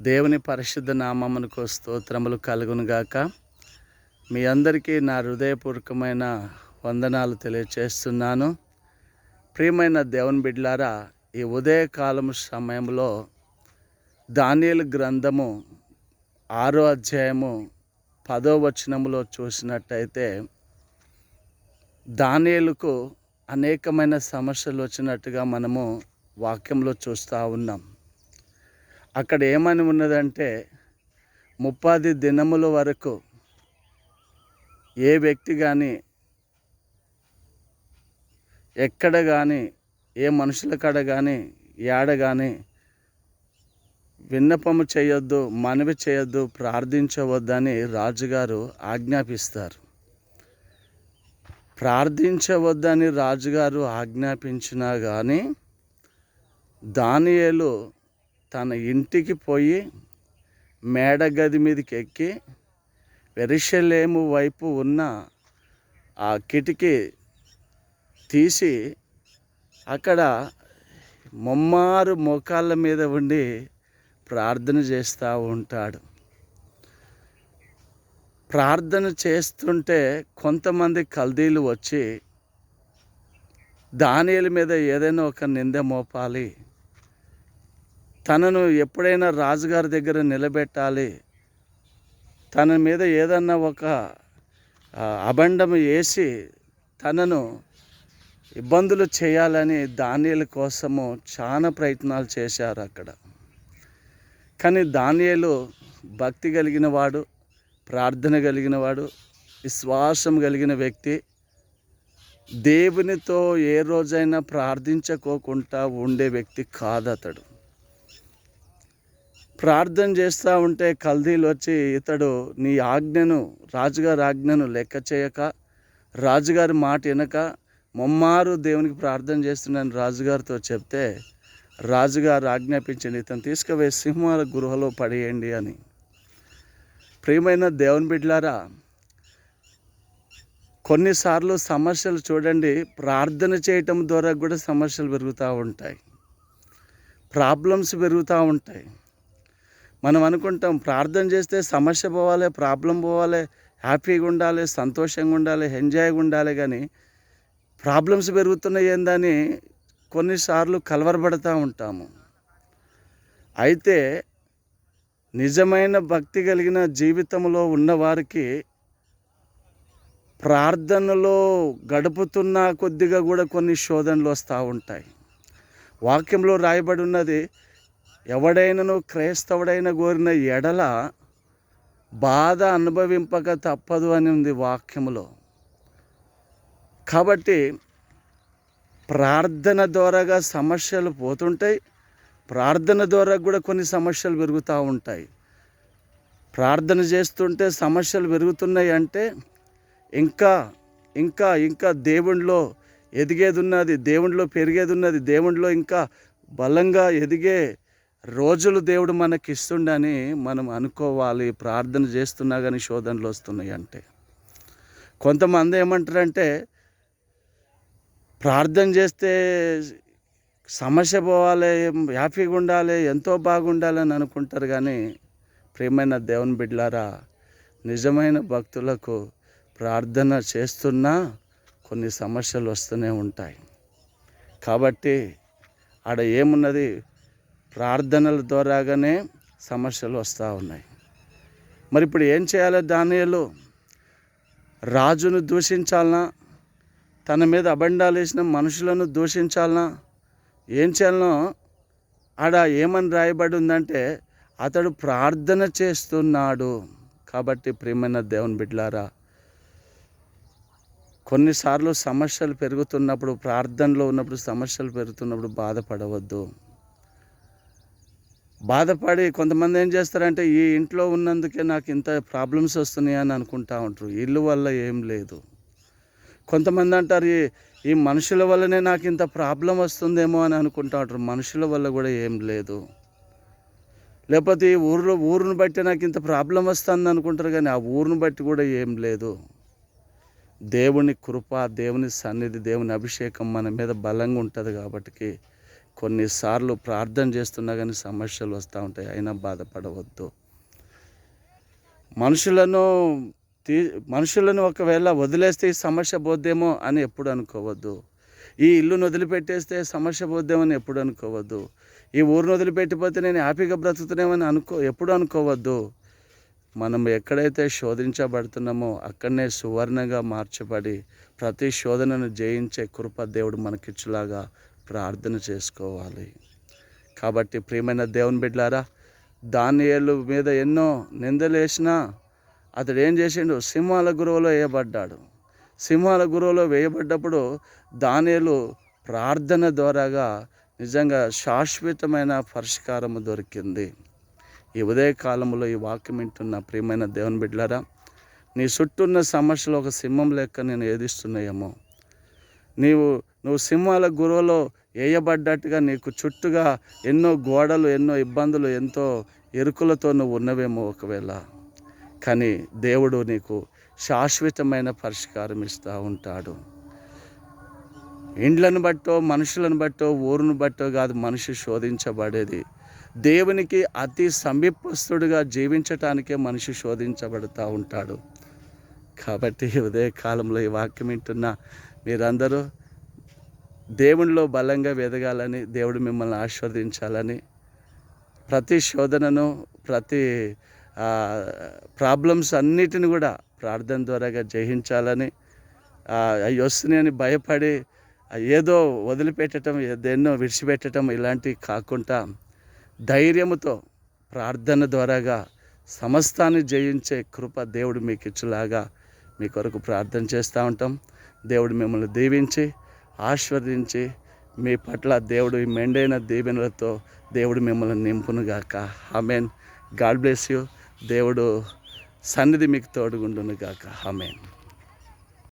దేవుని పరిశుద్ధ నామమునకు స్తోత్రములు కలుగునుగాక మీ అందరికీ నా హృదయపూర్వకమైన వందనాలు తెలియచేస్తున్నాను. ప్రియమైన దేవుని బిడ్లారా ఈ ఉదయకాలము సమయంలో దానియలు గ్రంథము ఆరో అధ్యాయము పదో వచనములో చూసినట్టయితే దానియలకు అనేకమైన సమస్యలు వచ్చినట్టుగా మనము వాక్యంలో చూస్తూ ఉన్నాం. అక్కడ ఏమని ఉన్నదంటే ముప్పాది దినముల వరకు ఏ వ్యక్తి కానీ ఎక్కడ కానీ ఏ మనుషుల కాడ కానీ ఏడ కానీ విన్నపము చేయొద్దు మనవి చేయొద్దు ప్రార్థించవద్దని రాజుగారు ఆజ్ఞాపిస్తారు. ప్రార్థించవద్దని రాజుగారు ఆజ్ఞాపించినా కానీ దానియేలు తన ఇంటికి పోయి మేడ గది మీదకి ఎక్కి వెరిశలేము వైపు ఉన్న ఆ కిటికీ తీసి అక్కడ ముమ్మారు మోకాళ్ళ మీద ఉండి ప్రార్థన చేస్తూ ఉంటాడు. ప్రార్థన చేస్తుంటే కొంతమంది కల్దీలు వచ్చి దానిల మీద ఏదైనా ఒక నింద మోపాలి. తనను ఎప్పుడైనా రాజుగారి దగ్గర నిలబెట్టాలి. తన మీద ఏదన్నా ఒక ఆ, అబండం వేసి తనను ఇబ్బందులు చేయాలని దానియల కోసము చాలా ప్రయత్నాలు చేశారు అక్కడ. కానీ దానియలు భక్తి కలిగిన వాడు ప్రార్థన కలిగిన వాడు విశ్వాసం కలిగిన వ్యక్తి. దేవునితో ఏ రోజైనా ప్రార్థించకోకుండా ఉండే వ్యక్తి కాదు అతడు ప్రార్థన చేస్తూ ఉంటే కల్దీలు వచ్చి ఇతడు నీ ఆజ్ఞను రాజుగారి ఆజ్ఞను లెక్క చేయక రాజుగారి మాట వినక ముమ్మారు దేవునికి ప్రార్థన చేస్తున్నాను రాజుగారితో చెప్తే రాజుగారు ఆజ్ఞాపించండి ఇతను తీసుకువే సింహాల గృహలో పడేయండి అని. ప్రియమైన దేవుని బిడ్లారా కొన్నిసార్లు సమస్యలు చూడండి ప్రార్థన చేయటం ద్వారా కూడా సమస్యలు పెరుగుతూ ఉంటాయి. ప్రాబ్లమ్స్ పెరుగుతూ ఉంటాయి. మనం అనుకుంటాం ప్రార్థన చేస్తే సమస్య పోవాలి ప్రాబ్లం పోవాలి హ్యాపీగా ఉండాలి సంతోషంగా ఉండాలి ఎంజాయ్గా ఉండాలి కానీ ప్రాబ్లమ్స్ పెరుగుతున్నాయి ఏందని కొన్నిసార్లు కలవరపడతా ఉంటాము. అయితే నిజమైన భక్తి కలిగిన జీవితంలో ఉన్నవారికి ప్రార్థనలో గడుపుతున్న కొద్దిగా కూడా కొన్ని శోధనలు వస్తూ ఉంటాయి. వాక్యంలో రాయబడి ఉన్నది ఎవడైనను క్రైస్తవుడైన కోరిన ఎడల బాధ అనుభవింపక తప్పదు అని ఉంది వాక్యములో. కాబట్టి ప్రార్థన ద్వారాగా సమస్యలు పోతుంటాయి. ప్రార్థన ద్వారా కూడా కొన్ని సమస్యలు పెరుగుతూ ఉంటాయి. ప్రార్థన చేస్తుంటే సమస్యలు పెరుగుతున్నాయి అంటే ఇంకా ఇంకా ఇంకా దేవునిలో ఎదిగేది ఉన్నది దేవునిలో పెరిగేది ఉన్నది దేవునిలో ఇంకా బలంగా ఎదిగే రోజులు దేవుడు మనకి ఇస్తుండని మనం అనుకోవాలి ప్రార్థన చేస్తున్నా కానీ శోధనలు వస్తున్నాయి అంటే. కొంతమంది ఏమంటారంటే ప్రార్థన చేస్తే సమస్య పోవాలి హ్యాపీగా ఉండాలి ఎంతో బాగుండాలి అని అనుకుంటారు కానీ ప్రియమైన దేవుని బిడ్లారా నిజమైన భక్తులకు ప్రార్థన చేస్తున్నా కొన్ని సమస్యలు వస్తూనే ఉంటాయి. కాబట్టి ఆడ ఏమున్నది? ప్రార్థనల ద్వారాగానే సమస్యలు వస్తూ ఉన్నాయి. మరి ఇప్పుడు ఏం చేయాలి దానియలు? రాజును దూషించాలనా? తన మీద అబండాలు వేసిన మనుషులను దూషించాలనా? ఏం చేయాలనో? ఆడ ఏమని రాయబడి ఉందంటే అతడు ప్రార్థన చేస్తున్నాడు. కాబట్టి ప్రియమైన దేవుని బిడ్లారా కొన్నిసార్లు సమస్యలు పెరుగుతున్నప్పుడు ప్రార్థనలో ఉన్నప్పుడు సమస్యలు పెరుగుతున్నప్పుడు బాధపడవద్దు. బాధపడి కొంతమంది ఏం చేస్తారంటే ఈ ఇంట్లో ఉన్నందుకే నాకు ఇంత ప్రాబ్లమ్స్ వస్తున్నాయి అని అనుకుంటా ఉంటారు. ఇల్లు వల్ల ఏం లేదు. కొంతమంది అంటారు ఈ ఈ మనుషుల వల్లనే నాకు ఇంత ప్రాబ్లం వస్తుందేమో అని అనుకుంటా ఉంటారు. మనుషుల వల్ల కూడా ఏం లేదు. లేకపోతే ఈ ఊరిలో ఊరును బట్టి నాకు ఇంత ప్రాబ్లం వస్తుంది అనుకుంటారు కానీ ఆ ఊరిని బట్టి కూడా ఏం లేదు. దేవుని కృప దేవుని సన్నిధి దేవుని అభిషేకం మన మీద బలంగా ఉంటుంది కాబట్టి కొన్నిసార్లు ప్రార్థన చేస్తున్నా కానీ సమస్యలు వస్తూ ఉంటాయి అయినా బాధపడవద్దు. మనుషులను తీ మనుషులను ఒకవేళ వదిలేస్తే ఈ సమస్య పోద్దేమో అని ఎప్పుడు అనుకోవద్దు. ఈ ఇల్లును వదిలిపెట్టేస్తే సమస్య పోద్దేమో అని ఎప్పుడు అనుకోవద్దు. ఈ ఊరిని వదిలిపెట్టిపోతే నేను హ్యాపీగా బ్రతుకుతున్నామని అనుకో ఎప్పుడు అనుకోవద్దు. మనం ఎక్కడైతే శోధించబడుతున్నామో అక్కడనే సువర్ణగా మార్చబడి ప్రతి శోధనను జయించే కృప దేవుడు మనకిచ్చులాగా ప్రార్థన చేసుకోవాలి. కాబట్టి ప్రియమైన దేవుని బిడ్డారా దానియేలు మీద ఎన్నో నిందలేసినా అతడు ఏం చేసిండు? సింహాల గురువులో వేయబడ్డాడు. సింహాల గురువులో వేయబడ్డప్పుడు దానియలు ప్రార్థన ద్వారాగా నిజంగా శాశ్వతమైన పరిష్కారం దొరికింది. ఈ ఉదయ కాలంలో ఈ వాక్యం వింటున్న ప్రియమైన దేవుని బిడ్డలారా నీ చుట్టూ ఉన్న సమస్యలు ఒక సింహం లెక్క నేను ఏదిస్తున్నాయేమో. నీవు నువ్వు సింహాల గురువులో వేయబడ్డట్టుగా నీకు చుట్టుగా ఎన్నో గోడలు ఎన్నో ఇబ్బందులు ఎంతో ఎరుకులతో నువ్వు ఉన్నవేమో ఒకవేళ. కానీ దేవుడు నీకు శాశ్వతమైన పరిష్కారం ఇస్తూ ఉంటాడు. ఇండ్లను బట్టో మనుషులను బట్టో ఊరును బట్టో కాదు మనిషి శోధించబడేది. దేవునికి అతి సమీపస్తుడిగా జీవించటానికే మనిషి శోధించబడుతూ ఉంటాడు. కాబట్టి ఉదయ కాలంలో ఈ వాక్యం వింటున్న మీరందరూ దేవునిలో బలంగా ఎదగాలని దేవుడు మిమ్మల్ని ఆశీర్వదించాలని ప్రతి శోధనను ప్రతి ప్రాబ్లమ్స్ అన్నిటిని కూడా ప్రార్థన ద్వారాగా జయించాలని అవి వస్తున్నాయని భయపడి ఏదో వదిలిపెట్టడం ఏదెన్నో విడిచిపెట్టడం ఇలాంటివి కాకుండా ధైర్యముతో ప్రార్థన ద్వారాగా సమస్తాన్ని జయించే కృప దేవుడు మీకు ఇచ్చులాగా మీ కొరకు ప్రార్థన చేస్తూ ఉంటాం. దేవుడు మిమ్మల్ని దీవించి ఆశీర్వదించి మీ పట్ల దేవుడు ఈ మెండైన దీవెనలతో దేవుడు మిమ్మల్ని నింపునుగాక. Amen God bless you. దేవుడు సన్నిధి మీకు తోడుగుండునుగాక. హమేన్